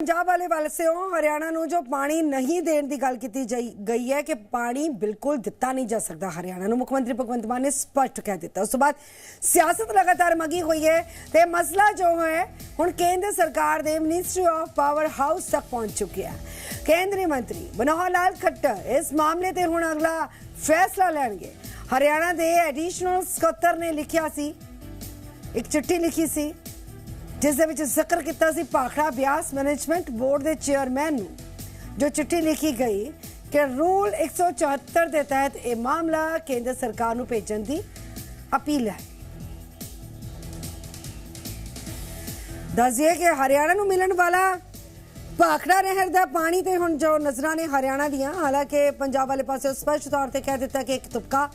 ਪੰਜਾਬ ਵਾਲੇ ਪਾਸਿਓਂ ਹਰਿਆਣਾ ਨੂੰ ਜੋ ਪਾਣੀ ਨਹੀਂ ਦੇਣ ਦੀ ਗੱਲ ਕੀਤੀ ਗਈ ਹੈ ਕਿ ਪਾਣੀ ਬਿਲਕੁਲ ਦਿੱਤਾ ਨਹੀਂ ਜਾ ਸਕਦਾ ਹਰਿਆਣਾ ਨੂੰ। ਮੁੱਖ ਮੰਤਰੀ ਭਗਵੰਤ ਮਾਨ ਨੇ ਸਪਸ਼ਟ ਕਹਿ ਦਿੱਤਾ। ਉਸ ਤੋਂ ਬਾਅਦ ਸਿਆਸਤ ਲਗਾਤਾਰ ਮਗੀ ਹੋਈ ਹੈ ਤੇ ਮਸਲਾ ਜੋ ਹੈ, ਹੁਣ ਕੇਂਦਰ ਸਰਕਾਰ ਦੇ ਮਿਨਿਸਟਰੀ ਆਫ ਪਾਵਰ ਹਾਊਸ ਤੱਕ ਪਹੁੰਚ ਚੁੱਕਿਆ ਹੈ। ਕੇਂਦਰੀ ਮੰਤਰੀ ਮਨੋਹਰ ਲਾਲ ਖੱਟਰ ਇਸ ਮਾਮਲੇ ਤੇ ਹੁਣ ਅਗਲਾ ਫੈਸਲਾ ਲੈਣਗੇ। ਹਰਿਆਣਾ ਦੇ ਐਡੀਸ਼ਨਲ ਸਕੱਤਰ ਨੇ ਲਿਖਿਆ ਸੀ, ਇੱਕ ਚਿੱਠੀ ਲਿਖੀ ਸੀ। ਜਿਸ ਦੇ ਵਿੱਚ ਜ਼ਿਕਰ ਕੀਤਾ ਸੀ ਭਾਖੜਾ ਬਿਆਸ ਮੈਨੇਜਮੈਂਟ ਬੋਰਡ ਦੇ ਚੇਅਰਮੈਨ ਨੂੰ, ਜੋ ਚਿੱਠੀ ਲਿਖੀ ਗਈ ਕਿ ਰੂਲ 174 ਦੇ ਤਹਿਤ ਇਹ ਮਾਮਲਾ ਕੇਂਦਰ ਸਰਕਾਰ ਨੂੰ ਭੇਜਣ ਦੀ ਅਪੀਲ ਹੈ। ਦੱਸਿਏ ਕਿ ਹਰਿਆਣਾ ਨੂੰ ਮਿਲਣ ਵਾਲਾ ਭਾਖੜਾ ਨਹਿਰ ਦਾ ਪਾਣੀ ਤੇ ਹੁਣ ਜੋ ਨਜ਼ਰਾਂ ਨੇ ਹਰਿਆਣਾ ਦੀਆਂ, ਹਾਲਾਂਕਿ ਪੰਜਾਬ ਵਾਲੇ ਪਾਸੇ ਸਪਸ਼ਟ ਤੌਰ ਤੇ ਕਹਿ ਦਿੱਤਾ ਕਿ ਇੱਕ ਤੁਪਕਾ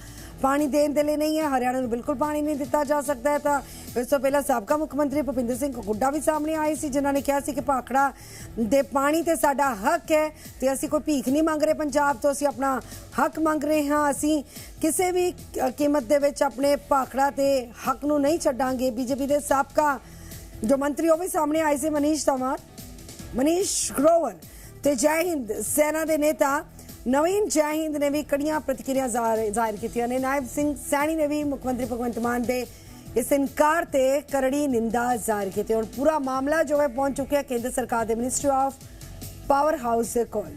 ਪਾਣੀ ਦੇਣ ਦੇ ਲਈ ਨਹੀਂ ਹੈ, ਹਰਿਆਣਾ ਨੂੰ ਬਿਲਕੁਲ ਪਾਣੀ ਨਹੀਂ ਦਿੱਤਾ ਜਾ ਸਕਦਾ ਹੈ, ਤਾਂ ਇਸ ਤੋਂ ਪਹਿਲਾਂ ਸਾਬਕਾ ਮੁੱਖ ਮੰਤਰੀ ਭੁਪਿੰਦਰ ਸਿੰਘ ਹੁੱਡਾ ਵੀ ਸਾਹਮਣੇ ਆਏ ਸੀ, ਜਿਨ੍ਹਾਂ ਨੇ ਕਿਹਾ ਸੀ ਕਿ ਭਾਖੜਾ ਦੇ ਪਾਣੀ ਤੇ ਸਾਡਾ ਹੱਕ ਹੈ ਤੇ ਅਸੀਂ ਕੋਈ ਭੀਖ ਨਹੀਂ ਮੰਗ ਰਹੇ ਪੰਜਾਬ ਤੋਂ, ਅਸੀਂ ਆਪਣਾ ਹੱਕ ਮੰਗ ਰਹੇ ਹਾਂ, ਅਸੀਂ ਕਿਸੇ ਵੀ ਕੀਮਤ ਦੇ ਵਿੱਚ ਆਪਣੇ ਭਾਖੜਾ ਤੇ ਹੱਕ ਨੂੰ ਨਹੀਂ ਛੱਡਾਂਗੇ। ਬੀਜੇਪੀ ਦੇ ਸਾਬਕਾ ਜੋ ਮੰਤਰੀ ਉਹ ਵੀ ਸਾਹਮਣੇ ਆਏ ਸੀ, ਮਨੀਸ਼ ਤਮਾਰ ਮਨੀਸ਼ ਗਰੋਵਰ ਤੇ ਜੈ ਹਿੰਦ ਸੈਨਾ ਦੇ ਨੇਤਾ ਨਵੀਨ ਜੈ ਹਿੰਦ ਨੇ ਵੀ ਕੜੀਆਂ ਪ੍ਰਤੀਕਿਰਿਆ ਜ਼ਾਹਰ ਜ਼ਾਹਿਰ ਕੀਤੀਆਂ ਨੇ। ਨਾਇਬ ਸਿੰਘ ਸੈਣੀ ਨੇ ਵੀ ਮੁੱਖ ਮੰਤਰੀ ਭਗਵੰਤ ਮਾਨ ਦੇ ਇਸ ਇਨਕਾਰ ਤੇ ਕਰੜੀ ਨਿੰਦਾ ਜ਼ਾਹਿਰ ਕੀਤੀ। ਹੁਣ ਪੂਰਾ ਮਾਮਲਾ ਜੋ ਹੈ ਪਹੁੰਚ ਚੁੱਕਿਆ ਕੇਂਦਰ ਸਰਕਾਰ ਦੇ ਮਿਨਿਸਟਰੀ ਆਫ ਪਾਵਰ ਹਾਊਸ ਦੇ ਕੋਲ।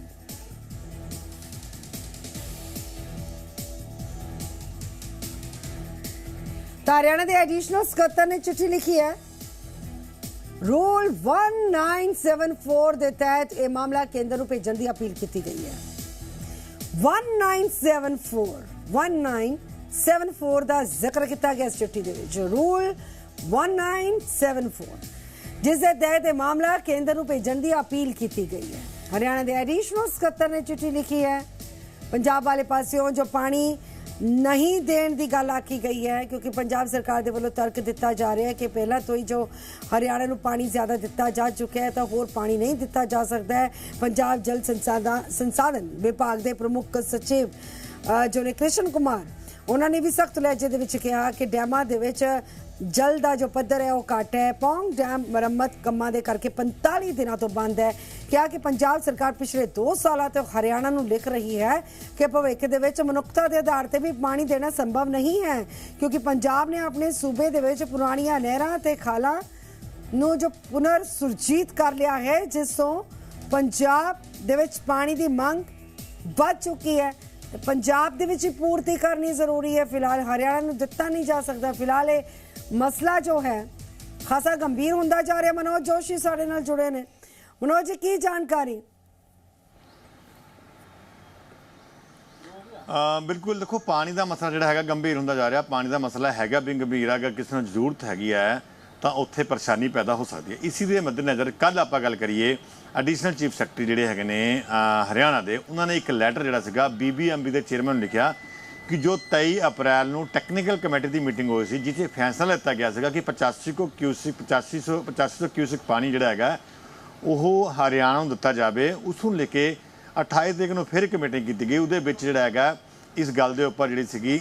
ਹਰਿਆਣਾ ਦੇ ਐਡੀਸ਼ਨਲ ਸਕੱਤਰ ਨੇ ਚਿੱਠੀ ਲਿਖੀ ਹੈ। ਰੂਲ 1974 ਦੇ ਤਹਿਤ ਇਹ ਮਾਮਲਾ ਕੇਂਦਰ ਨੂੰ ਭੇਜਣ ਦੀ ਅਪੀਲ ਕੀਤੀ ਗਈ ਹੈ। 1974. 1974 ਦਾ ਜ਼ਿਕਰ ਕੀਤਾ ਗਿਆ ਇਸ ਚਿੱਠੀ ਦੇ ਵਿੱਚ। ਰੂਲ 1974 ਜਿਸ ਦੇ ਤਹਿਤ ਇਹ ਮਾਮਲਾ ਕੇਂਦਰ ਨੂੰ ਭੇਜਣ ਦੀ ਅਪੀਲ ਕੀਤੀ ਗਈ ਹੈ। ਹਰਿਆਣਾ ਦੇ ਐਡੀਸ਼ਨਲ ਸਕੱਤਰ ਨੇ ਚਿੱਠੀ ਲਿਖੀ ਹੈ। ਪੰਜਾਬ ਵਾਲੇ ਪਾਸਿਓਂ ਜੋ ਪਾਣੀ ਨਹੀਂ ਦੇਣ ਦੀ ਗੱਲ ਆਖੀ ਗਈ ਹੈ, ਕਿਉਂਕਿ ਪੰਜਾਬ ਸਰਕਾਰ ਦੇ ਵੱਲੋਂ ਤਰਕ ਦਿੱਤਾ ਜਾ ਰਿਹਾ ਹੈ ਕਿ ਪਹਿਲਾਂ ਤੋਂ ਹੀ ਜੋ ਹਰਿਆਣਾ ਨੂੰ ਪਾਣੀ ਜ਼ਿਆਦਾ ਦਿੱਤਾ ਜਾ ਚੁੱਕਿਆ ਹੈ, ਤਾਂ ਹੋਰ ਪਾਣੀ ਨਹੀਂ ਦਿੱਤਾ ਜਾ ਸਕਦਾ ਹੈ। ਪੰਜਾਬ ਜਲ ਸੰਸਾਧਨ ਸੰਸਾਧਨ ਵਿਭਾਗ ਦੇ ਪ੍ਰਮੁੱਖ ਸਚਿਵ ਜੋ ਨੇ ਕ੍ਰਿਸ਼ਨ ਕੁਮਾਰ, ਉਹਨਾਂ ਨੇ ਵੀ ਸਖਤ ਲਹਿਜੇ ਦੇ ਵਿੱਚ ਕਿਹਾ ਕਿ ਡੈਮਾਂ ਦੇ ਵਿੱਚ ਜਲ ਦਾ ਜੋ ਪੱਧਰ ਹੈ ਉਹ ਘੱਟ ਹੈ। ਪੌਂਗ ਡੈਮ ਮੁਰੰਮਤ ਕੰਮਾਂ ਦੇ ਕਰਕੇ 45 ਦਿਨਾਂ ਤੋਂ ਬੰਦ ਹੈ। ਕਿਹਾ ਕਿ ਪੰਜਾਬ ਸਰਕਾਰ ਪਿਛਲੇ 2 ਸਾਲਾਂ ਤੋਂ ਹਰਿਆਣਾ ਨੂੰ ਲਿਖ ਰਹੀ ਹੈ ਕਿ ਭਵਿੱਖ ਦੇ ਵਿੱਚ ਮਨੁੱਖਤਾ ਦੇ ਆਧਾਰ ਤੇ ਵੀ ਪਾਣੀ ਦੇਣਾ ਸੰਭਵ ਨਹੀਂ ਹੈ। ਕਿਉਂਕਿ ਪੰਜਾਬ ਨੇ ਆਪਣੇ ਸੂਬੇ ਦੇ ਵਿੱਚ ਪੁਰਾਣੀਆਂ ਨਹਿਰਾਂ ਤੇ ਖਾਲਾਂ ਨੂੰ ਜੋ ਪੁਨਰ ਸੁਰਜੀਤ ਕਰ ਲਿਆ ਹੈ, ਜਿਸ ਤੋਂ ਪੰਜਾਬ ਦੇ ਵਿੱਚ ਪਾਣੀ ਦੀ ਮੰਗ ਵੱਧ ਚੁੱਕੀ ਹੈ। ਪੰਜਾਬ ਦੇ ਵਿੱਚ ਪੂਰਤੀ ਕਰਨੀ ਜ਼ਰੂਰੀ ਹੈ। ਫਿਲਹਾਲ ਹਰਿਆਣਾ ਨੂੰ ਦਿੱਤਾ ਨਹੀਂ ਜਾ ਸਕਦਾ। ਫਿਲਹਾਲ ਇਹ ਮਸਲਾ ਜੋ ਹੈ, ਖਾਸਾ ਗੰਭੀਰ ਹੁੰਦਾ ਜਾ ਰਿਹਾ। ਮਨੋਜ ਜੋਸ਼ੀ ਸਾਡੇ ਨਾਲ ਜੁੜੇ ਨੇ। ਮਨੋਜ ਜੀ, ਕੀ ਜਾਣਕਾਰੀ? ਬਿਲਕੁਲ ਦੇਖੋ, ਪਾਣੀ ਦਾ ਮਸਲਾ ਜਿਹੜਾ ਹੈਗਾ, ਗੰਭੀਰ ਹੁੰਦਾ ਜਾ ਰਿਹਾ। ਪਾਣੀ ਦਾ ਮਸਲਾ ਹੈਗਾ ਵੀ ਗੰਭੀਰ ਅਗਰ ਕਿਸੇ ਨੂੰ ਜ਼ਰੂਰਤ ਹੈਗੀ ਹੈ ਤਾਂ ਉੱਥੇ ਪਰੇਸ਼ਾਨੀ ਪੈਦਾ ਹੋ ਸਕਦੀ ਹੈ। ਇਸੇ ਦੇ ਮੱਦੇਨਜ਼ਰ ਕੱਲ ਆਪਾਂ ਗੱਲ ਕਰੀਏ ਐਡੀਸ਼ਨਲ ਚੀਫ ਸੈਕਟਰੀ ਜਿਹੜੇ ਹੈਗੇ ਨੇ ਹਰਿਆਣਾ ਦੇ, ਉਹਨਾਂ ਨੇ ਇੱਕ ਲੈਟਰ ਜਿਹੜਾ ਸੀਗਾ ਬੀਬੀਐਮਬੀ ਦੇ ਚੇਅਰਮੈਨ ਨੂੰ ਲਿਖਿਆ ਕਿ ਜੋ 23 ਅਪ੍ਰੈਲ ਨੂੰ ਟੈਕਨੀਕਲ ਕਮੇਟੀ ਦੀ ਮੀਟਿੰਗ ਹੋਈ ਸੀ, ਜਿੱਥੇ ਫੈਸਲਾ ਲਿੱਤਾ ਗਿਆ ਸੀਗਾ ਕਿ 85 ਕੋ ਕਿਊਸਿਕ 8500 8500 ਕਿਊਸਿਕ ਪਾਣੀ ਜਿਹੜਾ ਹੈਗਾ, ਉਹ ਹਰਿਆਣਾ ਨੂੰ ਦਿੱਤਾ ਜਾਵੇ। ਉਸ ਨੂੰ ਲੈ ਕੇ 28 ਤਰੀਕ ਨੂੰ ਫਿਰ ਇੱਕ ਮੀਟਿੰਗ ਕੀਤੀ ਗਈ। ਉਹਦੇ ਵਿੱਚ ਜਿਹੜਾ ਹੈਗਾ, ਇਸ ਗੱਲ ਦੇ ਉੱਪਰ ਜਿਹੜੀ ਸੀਗੀ,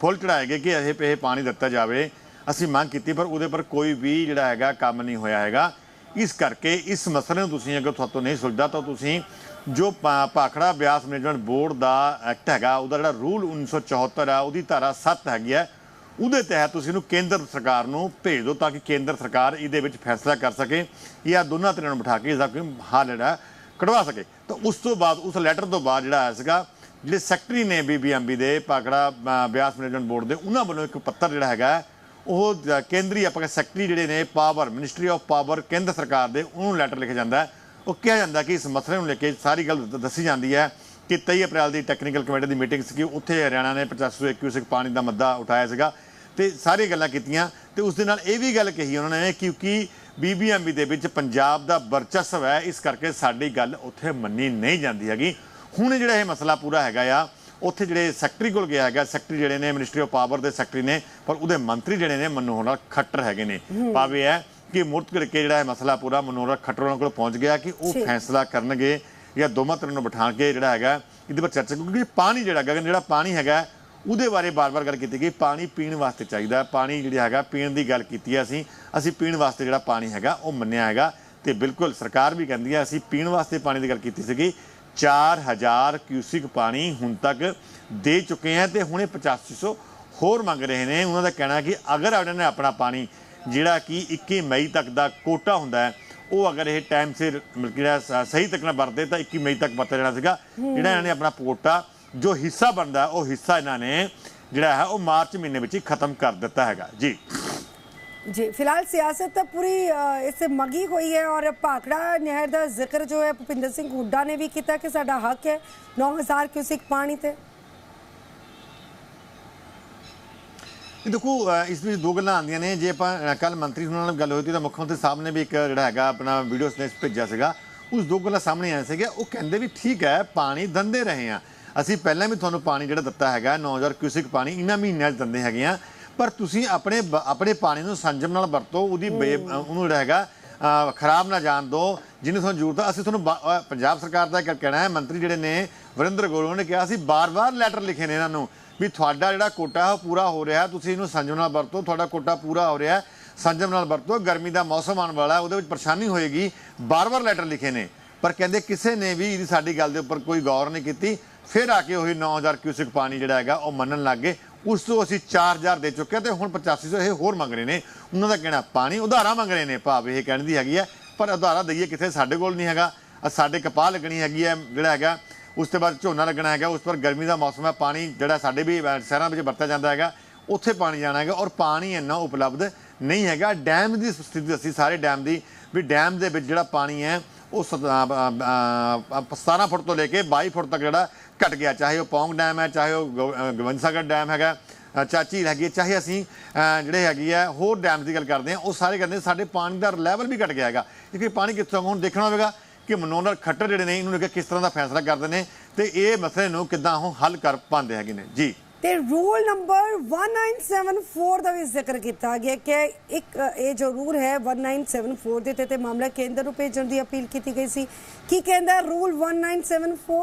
ਫੁੱਲ ਚੜਾਏ ਗਏ ਕਿ ਇਹ ਪੇ ਪਾਣੀ ਦਿੱਤਾ ਜਾਵੇ। ਅਸੀਂ ਮੰਗ ਕੀਤੀ, ਪਰ ਉਹਦੇ ਪਰ ਕੋਈ ਵੀ ਜਿਹੜਾ ਹੈਗਾ ਕੰਮ ਨਹੀਂ ਹੋਇਆ ਹੈਗਾ। ਇਸ ਕਰਕੇ ਇਸ ਮਸਲੇ ਨੂੰ ਤੁਸੀਂ ਅਗਰ ਤੁਹਾਤੋਂ ਨਹੀਂ ਸੁਲਝਦਾ ਤਾਂ ਤੁਸੀਂ ਜੋ ਪਾ- ਭਾਖੜਾ ਬਿਆਸ ਮੈਨੇਜਮੈਂਟ ਬੋਰਡ ਦਾ ਐਕਟ ਹੈਗਾ, ਉਹਦਾ ਜਿਹੜਾ ਰੂਲ 1974 ਹੈ ਉਹਦੀ ਧਾਰਾ 7 ਹੈਗੀ ਹੈ ਉਹਦੇ ਤਹਿਤ ਤੁਸੀਂ ਇਹਨੂੰ ਕੇਂਦਰ ਸਰਕਾਰ ਨੂੰ ਭੇਜ ਦਿਓ ਤਾਂ ਕਿ ਕੇਂਦਰ ਸਰਕਾਰ ਇਹਦੇ ਵਿੱਚ ਫੈਸਲਾ ਕਰ ਸਕੇ, ਜਾਂ ਦੋਨਾਂ ਧਿਰਾਂ ਨੂੰ ਬਿਠਾ ਕੇ ਇਸ ਦਾ ਕੋਈ ਹੱਲ ਜਿਹੜਾ ਕਢਵਾ ਸਕੇ। ਤਾਂ ਉਸ ਤੋਂ ਬਾਅਦ, ਉਸ ਲੈਟਰ ਤੋਂ ਬਾਅਦ ਜਿਹੜਾ ਆਇਆ ਸੀਗਾ, ਜਿਹੜੇ ਸੈਕਟਰੀ ਨੇ ਬੀਬੀਐਮਬੀ ਦੇ ਪਾਕੜਾ ਬਿਆਸ ਮੈਨੇਜਮੈਂਟ ਬੋਰਡ ਦੇ, ਉਹਨਾਂ ਵੱਲੋਂ ਇੱਕ ਪੱਤਰ ਜਿਹੜਾ ਹੈਗਾ ਉਹ ਕੇਂਦਰੀ ਆਪਾਂ ਸੈਕਟਰੀ ਜਿਹੜੇ ਨੇ ਪਾਵਰ ਮਿਨਿਸਟਰੀ ਆਫ ਪਾਵਰ ਕੇਂਦਰ ਸਰਕਾਰ ਦੇ, ਉਹਨੂੰ ਲੈਟਰ ਲਿਖਿਆ ਜਾਂਦਾ ਉਹ ਕਿਹਾ ਜਾਂਦਾ ਕਿ ਇਸ ਮਸਲੇ ਨੂੰ ਲੈ ਕੇ ਸਾਰੀ ਗੱਲ ਦੱਸੀ ਜਾਂਦੀ ਹੈ ਕਿ 23 ਅਪ੍ਰੈਲ ਦੀ ਟੈਕਨੀਕਲ ਕਮੇਟੀ ਦੀ ਮੀਟਿੰਗ ਸੀ ਉੱਥੇ ਹਰਿਆਣਾ ਨੇ 85 ਕਿਊਸਿਕ ਪਾਣੀ ਦਾ ਮੱਦਾ ਉਠਾਇਆ ਸੀਗਾ ਤੇ ਸਾਰੀ ਗੱਲਾਂ ਕੀਤੀਆਂ। ਤੇ ਉਸ ਦੇ ਨਾਲ ਇਹ ਵੀ ਗੱਲ ਕਹੀ ਉਹਨਾਂ ਨੇ ਕਿਉਂਕਿ ਬੀਬੀਐਮਬੀ ਦੇ ਵਿੱਚ ਪੰਜਾਬ ਦਾ ਵਰਚਸਵ ਹੈ, ਇਸ ਕਰਕੇ ਸਾਡੀ ਗੱਲ ਉੱਥੇ ਮੰਨੀ ਨਹੀਂ ਜਾਂਦੀ ਹੈਗੀ। ਹੁਣ ਜਿਹੜਾ ਇਹ ਮਸਲਾ ਪੂਰਾ ਹੈਗਾ ਆ ਉੱਥੇ ਜਿਹੜੇ ਸੈਕਟਰੀ ਕੋਲ ਗਿਆ ਹੈਗਾ ਸੈਕਟਰੀ ਜਿਹੜੇ ਨੇ ਮਿਨਿਸਟਰੀ ਆਫ ਪਾਵਰ ਦੇ ਸੈਕਟਰੀ ਨੇ ਪਰ ਉਹਦੇ ਮੰਤਰੀ ਜਿਹੜੇ ਨੇ ਮਨੋਹਰ ਲਾਲ ਖੱਟਰ ਹੈਗੇ ਨੇ ਭਾਵੇਂ ਹੈ ਕਿ ਮੁਰਤ ਕਰਕੇ ਜਿਹੜਾ ਇਹ ਮਸਲਾ ਪੂਰਾ ਮਨੋਹਰ ਲਾਲ ਖੱਟਰ ਕੋਲ ਪਹੁੰਚ ਗਿਆ ਕਿ ਉਹ। ਫੈਸਲਾ ਕਰਨਗੇ ਜਾਂ ਦੋਵਾਂ ਤਰ੍ਹਾਂ ਨੂੰ ਬਿਠਾ ਕੇ ਜਿਹੜਾ ਹੈਗਾ ਇਹਦੇ ਪਰ ਚਰਚਾ ਕਿਉਂਕਿ ਪਾਣੀ ਜਿਹੜਾ ਹੈਗਾ ਜਿਹੜਾ ਪਾਣੀ ਹੈਗਾ ਉਹਦੇ ਬਾਰੇ ਬਾਰ-ਬਾਰ ਗੱਲ ਕੀਤੀ ਗਈ ਪਾਣੀ ਪੀਣ ਵਾਸਤੇ ਚਾਹੀਦਾ। ਪਾਣੀ ਜਿਹੜਾ ਹੈਗਾ ਪੀਣ ਦੀ ਗੱਲ ਕੀਤੀ ਅਸੀਂ ਅਸੀਂ ਪੀਣ ਵਾਸਤੇ ਜਿਹੜਾ ਪਾਣੀ ਹੈਗਾ ਉਹ ਮੰਨਿਆ ਹੈਗਾ ਤੇ ਬਿਲਕੁਲ ਸਰਕਾਰ ਵੀ ਕਹਿੰਦੀ ਹੈ ਅਸੀਂ ਪੀਣ ਵਾਸਤੇ ਪਾਣੀ ਦੀ ਗੱਲ ਕੀਤੀ ਸੀਗੀ 4000 ਕਿਊਸਿਕ ਪਾਣੀ ਹੁਣ ਤੱਕ ਦੇ ਚੁੱਕੇ ਹੈ ਤੇ ਹੁਣੇ 8500 ਹੋਰ ਮੰਗ ਰਹੇ ਨੇ। ਉਹਨਾਂ ਦਾ ਕਹਿਣਾ ਕਿ ਅਗਰ ਉਹਨਾਂ ਨੇ ਆਪਣਾ ਪਾਣੀ ਜਿਹੜਾ ਕਿ 21 ਮਈ ਤੱਕ ਦਾ ਕੋਟਾ ਹੁੰਦਾ ਹੈ ਉਹ ਅਗਰ ਇਹ ਟਾਈਮ ਸਿਰ ਜਿਹੜਾ ਸਹੀ ਤੱਕ ਨਾਲ ਵਰਤੇ ਤਾਂ 21 ਮਈ ਤੱਕ ਵਰਤਿਆ ਜਾਣਾ ਸੀਗਾ। ਜਿਹੜਾ ਇਹਨਾਂ ਨੇ ਆਪਣਾ ਕੋਟਾ ਜੋ ਹਿੱਸਾ ਬਣਦਾ ਉਹ ਹਿੱਸਾ ਇਹਨਾਂ ਨੇ ਜਿਹੜਾ ਹੈ ਉਹ ਮਾਰਚ ਮਹੀਨੇ ਵਿੱਚ ਹੀ ਖਤਮ ਕਰ ਦਿੱਤਾ ਹੈਗਾ। ਜੀ। ਜੀ ਫਿਲਹਾਲ ਸਿਆਸਤ ਤਾਂ ਪੂਰੀ ਅ, ਇਸ ਤੇ ਮਗੀ ਹੋਈ ਹੈ ਔਰ ਭਾਖੜਾ ਨਹਿਰ ਦਾ ਜ਼ਿਕਰ ਜੋ ਹੈ ਭੁਪਿੰਦਰ ਸਿੰਘ ਹੁੱਡਾ ਨੇ ਵੀ ਕੀਤਾ ਕਿ ਸਾਡਾ ਹੱਕ ਹੈ 9000 ਕਿਊਸਿਕ ਪਾਣੀ ਤੇ। ਇਹ ਦੇਖੋ ਇਸ ਵਿੱਚ ਦੋ ਗੱਲਾਂ ਆਉਂਦੀਆਂ ਨੇ। ਜੇ ਆਪਾਂ ਕੱਲ ਮੰਤਰੀ ਉਹਨਾਂ ਨਾਲ ਗੱਲ ਹੋਈ ਤਾਂ ਮੁੱਖ ਮੰਤਰੀ ਸਾਹਿਬ ਨੇ ਵੀ ਇੱਕ ਜਿਹੜਾ ਹੈਗਾ ਆਪਣਾ ਵੀਡੀਓ ਸਨੈਚ ਭੇਜਿਆ ਸੀਗਾ। ਉਸ ਦੋ ਗੱਲਾਂ ਸਾਹਮਣੇ ਆਇਆ ਸੀਗਾ ਉਹ ਕਹਿੰਦੇ ਵੀ ਠੀਕ ਹੈ ਪਾਣੀ ਦੰਦੇ ਰਹੇ ਆ ਅਸੀਂ ਪਹਿਲਾਂ ਵੀ ਤੁਹਾਨੂੰ ਪਾਣੀ ਜਿਹੜਾ ਦਿੱਤਾ ਹੈਗਾ 9000 ਕਿਊਸਿਕ ਪਾਣੀ ਇਹਨਾਂ ਮਹੀਨਿਆਂ 'ਚ ਦਿੰਦੇ ਹੈਗੇ ਆ ਪਰ ਤੁਸੀਂ ਆਪਣੇ ਆਪਣੇ ਪਾਣੀ ਨੂੰ ਸੰਜਮ ਨਾਲ ਵਰਤੋ ਉਹਦੀ ਬੇ- ਉਹਨੂੰ ਜਿਹੜਾ ਹੈਗਾ ਅ, ਖਰਾਬ ਨਾ ਜਾਣ ਦਿਓ ਜਿਹਨੂੰ ਤੁਹਾਨੂੰ ਜ਼ਰੂਰਤ ਆ ਅਸੀਂ ਤੁਹਾਨੂੰ ਬਾ- ਅ, ਪੰਜਾਬ ਸਰਕਾਰ ਦਾ ਇੱਕ ਕਹਿਣਾ ਹੈ ਮੰਤਰੀ ਜਿਹੜੇ ਨੇ ਵਰਿੰਦਰ ਗੋਇਲ ਨੇ ਕਿਹਾ ਸੀ ਬਾਰ-ਬਾਰ ਲੈਟਰ ਲਿਖੇ ਨੇ ਇਹਨਾਂ ਨੂੰ ਵੀ ਤੁਹਾਡਾ ਜਿਹੜਾ ਕੋਟਾ ਹੈ ਉਹ ਪੂਰਾ ਹੋ ਰਿਹਾ ਤੁਸੀਂ ਇਹਨੂੰ ਸੰਜਮ ਨਾਲ ਵਰਤੋ ਤੁਹਾਡਾ ਕੋਟਾ ਪੂਰਾ ਹੋ ਰਿਹਾ ਹੈ, ਸੰਜਮ ਨਾਲ ਵਰਤੋ ਗਰਮੀ ਦਾ ਮੌਸਮ ਆਉਣ ਵਾਲਾ ਹੈ, ਉਹਦੇ ਵਿੱਚ ਪਰੇਸ਼ਾਨੀ ਹੋਏਗੀ ਬਾਰ-ਬਾਰ ਲੈਟਰ ਲਿਖੇ ਨੇ ਪਰ ਕਹਿੰਦੇ ਕਿਸੇ ਨੇ ਵੀ ਇਹਦੀ ਸਾਡੀ ਗੱਲ ਦੇ ਉੱਪਰ ਕੋਈ ਗੌਰ ਨਹੀਂ ਕੀਤੀ ਫਿਰ ਆ ਕੇ ਉਹੀ 9000 ਕਿਊਸਿਕ ਪਾਣੀ ਜਿਹੜਾ ਹੈਗਾ ਉਹ ਮੰਨਣ ਲੱਗ ਗਏ ਉਸ ਤੋਂ ਅਸੀਂ 4000 ਦੇ ਚੁੱਕੇ ਹਾਂ ਤੇ ਹੁਣ 8500 ਇਹ ਹੋਰ ਮੰਗ ਰਹੇ ਨੇ। ਉਹਨਾਂ ਦਾ ਕਹਿਣਾ, ਪਾਣੀ ਉਧਾਰਾ ਮੰਗ ਰਹੇ ਨੇ ਭਾਵ ਇਹ ਕਹਿਣ ਦੀ ਹੈਗੀ ਹੈ, ਪਰ ਉਧਾਰਾ ਦਈਏ ਕਿੱਥੇ, ਸਾਡੇ ਕੋਲ ਨਹੀਂ ਹੈਗਾ। ਸਾਡੇ ਕਪਾਹ ਲੱਗਣੀ ਹੈਗੀ ਹੈ, ਜਿਹੜਾ ਹੈਗਾ, ਉਸ ਤੋਂ ਬਾਅਦ ਝੋਨਾ ਲੱਗਣਾ ਹੈਗਾ, ਉਸ ਪਰ ਗਰਮੀ ਦਾ ਮੌਸਮ ਹੈ, ਪਾਣੀ ਜਿਹੜਾ ਸਾਡੇ ਵੀ ਸ਼ਹਿਰਾਂ ਵਿੱਚ ਵਰਤਿਆ ਜਾਂਦਾ ਹੈਗਾ, ਉੱਥੇ ਪਾਣੀ ਜਾਣਾ ਹੈਗਾ ਔਰ ਪਾਣੀ ਇੰਨਾ ਉਪਲਬਧ ਨਹੀਂ ਹੈਗਾ। ਡੈਮ ਦੀ ਸਥਿਤੀ ਅਸੀਂ ਸਾਰੇ ਡੈਮ ਦੀ, ਵੀ ਡੈਮ ਦੇ ਵਿੱਚ ਜਿਹੜਾ ਪਾਣੀ ਹੈ ਉਹ ਸਤ- ਅਹ, 17 ਫੁੱਟ ਤੋਂ ਲੈ ਕੇ 22 ਫੁੱਟ ਤੱਕ ਜਿਹੜਾ ਘਟ ਗਿਆ ਚਾਹੇ ਉਹ ਪੌਂਗ ਡੈਮ ਹੈ ਚਾਹੇ ਉਹ ਗੋ- ਗੋਬਿੰਦ ਸਾਗਰ ਡੈਮ ਹੈਗਾ ਅਹ, ਚਾਚੀ ਹੈਗੀ ਹੈ, ਚਾਹੇ ਅਸੀਂ ਜਿਹੜੇ ਹੈਗੀ ਹੈ ਹੋਰ ਡੈਮ ਦੀ ਗੱਲ ਕਰਦੇ ਹਾਂ ਉਹ ਸਾਰੇ ਕਹਿੰਦੇ ਸਾਡੇ ਪਾਣੀ ਦਾ ਲੈਵਲ ਵੀ ਘਟ ਗਿਆ ਹੈਗਾ। ਕਿਉਂਕਿ ਪਾਣੀ ਕਿੱਥੋਂ ਹੁਣ ਦੇਖਣਾ ਹੋਵੇਗਾ ਕਿ ਮਨੋਹਰ ਖੱਟਰ ਜਿਹੜੇ ਨੇ ਇਹਨੂੰ ਲੈ ਕੇ ਕਿਸ ਤਰ੍ਹਾਂ ਦਾ ਫੈਸਲਾ ਕਰਦੇ ਨੇ ਤੇ ਇਹ ਮਸਲੇ ਨੂੰ ਕਿੱਦਾਂ ਉਹ ਹੱਲ ਕਰ ਪਾਉਂਦੇ ਹੈਗੇ ਨੇ। ਜੀ। ਤੇ ਰੂਲ ਨੰਬਰ 1974 ਦਾ ਵੀ ਜ਼ਿਕਰ ਕੀਤਾ ਗਿਆ ਕਿ ਇੱਕ ਇਹ ਜੋ ਰੂਲ ਹੈ 1974 ਦੇ ਤੇ ਮਾਮਲਾ ਕੇਂਦਰ ਨੂੰ ਭੇਜਣ ਦੀ ਅਪੀਲ ਕੀਤੀ ਗਈ ਸੀ। ਕੀ ਕਹਿੰਦਾ ਰੂਲ 1974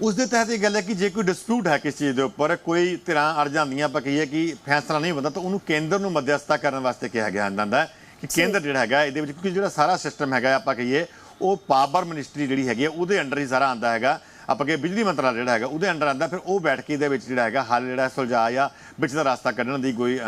ਉਸ ਦੇ ਤਹਿਤ ਇਹ ਗੱਲ ਹੈ ਕਿ ਜੇ ਕੋਈ ਡਿਸਪਿਊਟ ਹੈ ਕਿਸ ਚੀਜ਼ ਦੇ ਉੱਪਰ ਕੋਈ ਧਿਰਾਂ ਅੜ ਜਾਂਦੀਆਂ ਆਪਾਂ ਕਹੀਏ ਕਿ ਫੈਸਲਾ ਨਹੀਂ ਬੰਦਾ ਤਾਂ ਉਹਨੂੰ ਕੇਂਦਰ ਨੂੰ ਮੱਧਿਅਸਥਤਾ ਕਰਨ ਵਾਸਤੇ ਕਿਹਾ ਗਿਆ ਜਾਂਦਾ ਹੈ ਕਿ ਕੇਂਦਰ ਜਿਹੜਾ ਹੈਗਾ ਇਹਦੇ ਵਿੱਚ ਕਿਉਂਕਿ ਜਿਹੜਾ ਸਾਰਾ ਸਿਸਟਮ ਹੈਗਾ ਆਪਾਂ ਕਹੀਏ ਉਹ ਪਾਵਰ ਮਿਨਿਸਟਰੀ ਜਿਹੜੀ ਹੈਗੀ ਉਹਦੇ ਅੰਡਰ ਹੀ ਸਾਰਾ ਆਂਦਾ ਹੈਗਾ। ਆਪਾਂ ਕਿ ਬਿਜਲੀ ਮੰਤਰਾਲਾ ਜਿਹੜਾ ਹੈਗਾ, ਉਹਦੇ ਅੰਡਰ ਆਂਦਾ ਫਿਰ ਉਹ ਬੈਠਕੀ ਦੇ ਵਿੱਚ ਜਿਹੜਾ ਹੈਗਾ, ਹੱਲ ਜਿਹੜਾ ਸੁਲਝਾ ਜਾਂ ਵਿੱਚ ਦਾ ਰਸਤਾ ਕੱਢਣ ਦੀ ਕੋਈ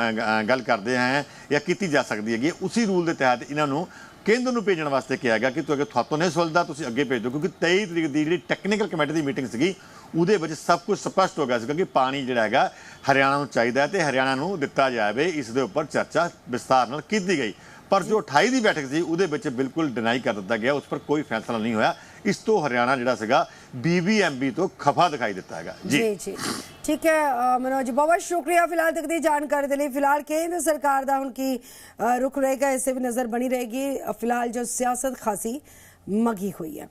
ਗੱਲ ਕਰਦੇ ਹੈ ਜਾਂ ਕੀਤੀ ਜਾ ਸਕਦੀ ਹੈਗੀ ਹੈ। ਉਸੇ ਰੂਲ ਦੇ ਤਹਿਤ ਇਹਨਾਂ ਨੂੰ ਕੇਂਦਰ ਨੂੰ ਭੇਜਣ ਵਾਸਤੇ ਕਿਹਾ ਗਿਆ ਕਿ ਤੂੰ ਤੁਹਾਡੇ ਤੁਹਾਤੋਂ ਨਹੀਂ ਸੁਲਝਦਾ, ਤੁਸੀਂ ਅੱਗੇ ਭੇਜ ਦਿਓ, ਕਿਉਂਕਿ 23 ਤਰੀਕ ਦੀ ਜਿਹੜੀ ਟੈਕਨੀਕਲ ਕਮੇਟੀ ਦੀ ਮੀਟਿੰਗ ਸੀਗੀ, ਉਹਦੇ ਵਿੱਚ ਸਭ ਕੁਝ ਸਪਸ਼ਟ ਹੋ ਗਿਆ ਸੀ ਕਿ ਪਾਣੀ ਜਿਹੜਾ ਹੈਗਾ ਹਰਿਆਣਾ ਨੂੰ ਚਾਹੀਦਾ ਹੈ ਤੇ ਹਰਿਆਣਾ ਨੂੰ ਦਿੱਤਾ ਜਾਵੇ, ਇਸ ਦੇ ਉੱਪਰ ਚਰਚਾ ਵਿਸਤਾਰ ਨਾਲ ਕੀਤੀ ਗਈ ਪਰ ਜੋ 28 ਦੀ ਬੈਠਕ ਸੀ, ਉਹਦੇ ਵਿੱਚ ਬਿਲਕੁਲ ਡਿਨਾਈ ਕਰ ਦਿੱਤਾ ਗਿਆ, ਉਸ ਪਰ ਕੋਈ ਫੈਸਲਾ ਨਹੀਂ ਹੋਇਆ ਇਸ ਤੋਂ ਹਰਿਆਣਾ ਜਿਹੜਾ ਸੀਗਾ ਬੀਬੀਐਮਬੀ ਤੋਂ ਖਫਾ ਦਿਖਾਈ ਦਿੱਤਾ ਹੈਗਾ। ਜੀ। ਜੀ ਠੀਕ ਹੈ ਮਨੋਜ ਜੀ, ਬਹੁਤ ਸ਼ੁਕਰੀਆ ਫਿਲਹਾਲ ਤੱਕ ਦੀ ਜਾਣਕਾਰੀ ਦੇ ਲਈ। ਫਿਲਹਾਲ ਕੇਂਦਰ ਸਰਕਾਰ ਦਾ ਹੁਣ ਕੀ ਅ, ਰੁਖ ਰਹੇਗਾ ਇਸੇ ਵੀ ਨਜ਼ਰ ਬਣੀ ਰਹੇਗੀ। ਫਿਲਹਾਲ ਜੋ ਸਿਆਸਤ ਖਾਸੀ ਮਗੀ ਹੋਈ ਹੈ।